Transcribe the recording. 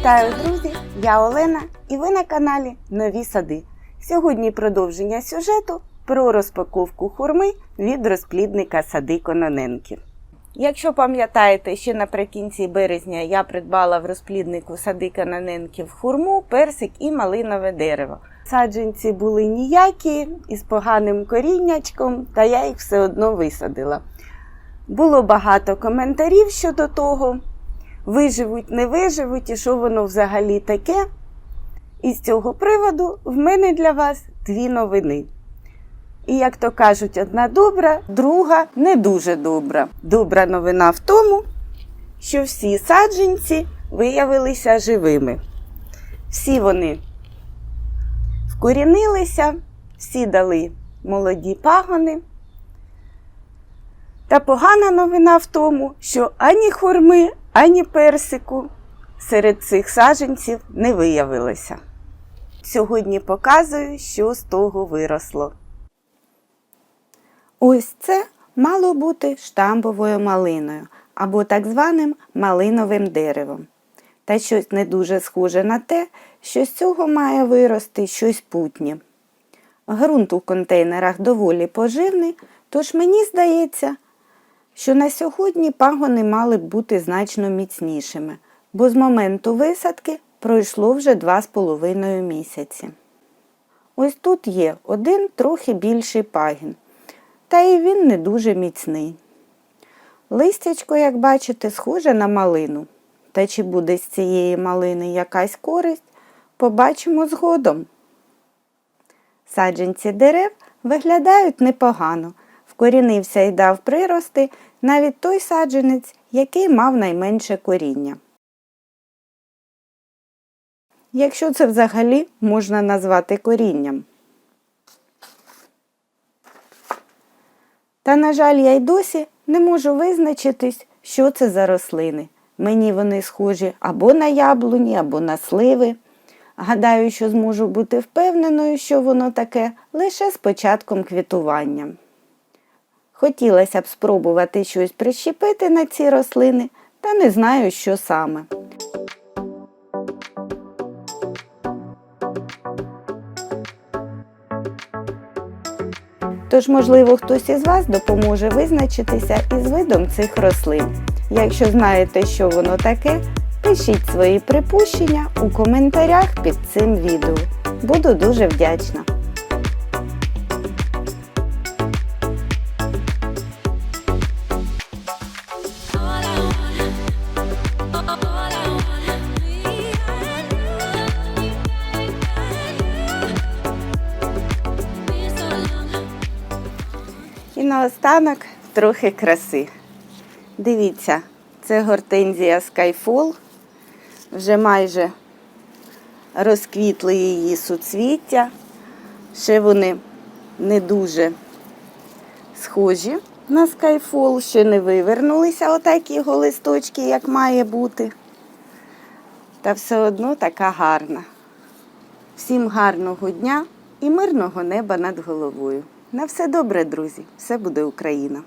Вітаю, друзі! Я Олена і ви на каналі Нові Сади. Сьогодні продовження сюжету про розпаковку хурми від розплідника сади Кононенки. Якщо пам'ятаєте, ще наприкінці березня я придбала в розпліднику сади Кононенків хурму, персик і малинове дерево. Саджанці були ніякі, із поганим коріннячком, та я їх все одно висадила. Було багато коментарів щодо того, виживуть, не виживуть і що воно взагалі таке. І з цього приводу в мене для вас дві новини. І, як то кажуть, одна добра, друга не дуже добра. Добра новина в тому, що всі саджанці виявилися живими. Всі вони вкорінилися, всі дали молоді пагони. Та погана новина в тому, що ані хурми, ані персику серед цих саджанців не виявилося. Сьогодні показую, що з того виросло. Ось це мало бути штамбовою малиною або так званим малиновим деревом. Та щось не дуже схоже на те, що з цього має вирости щось путнє. Грунт у контейнерах доволі поживний, тож мені здається, що на сьогодні пагони мали б бути значно міцнішими, бо з моменту висадки пройшло вже два з половиною місяці. Ось тут є один трохи більший пагін, та і він не дуже міцний. Листячко, як бачите, схоже на малину. Та чи буде з цієї малини якась користь, побачимо згодом. Саджанці дерев виглядають непогано, вкорінився і дав прирости навіть той саджанець, який мав найменше коріння. Якщо це взагалі можна назвати корінням. Та, на жаль, я й досі не можу визначитись, що це за рослини. Мені вони схожі або на яблуні, або на сливи. Гадаю, що зможу бути впевненою, що воно таке лише з початком квітування. Хотілося б спробувати щось прищепити на ці рослини, та не знаю, що саме. Тож, можливо, хтось із вас допоможе визначитися із видом цих рослин. Якщо знаєте, що воно таке, пишіть свої припущення у коментарях під цим відео. Буду дуже вдячна. Наостанок трохи краси. Дивіться, це гортензія Skyfall. Вже майже розквітли її суцвіття. Ще вони не дуже схожі на Skyfall, ще не вивернулися отакі його листочки, як має бути. Та все одно така гарна. Всім гарного дня і мирного неба над головою. На все добре, друзі! Все буде Україна!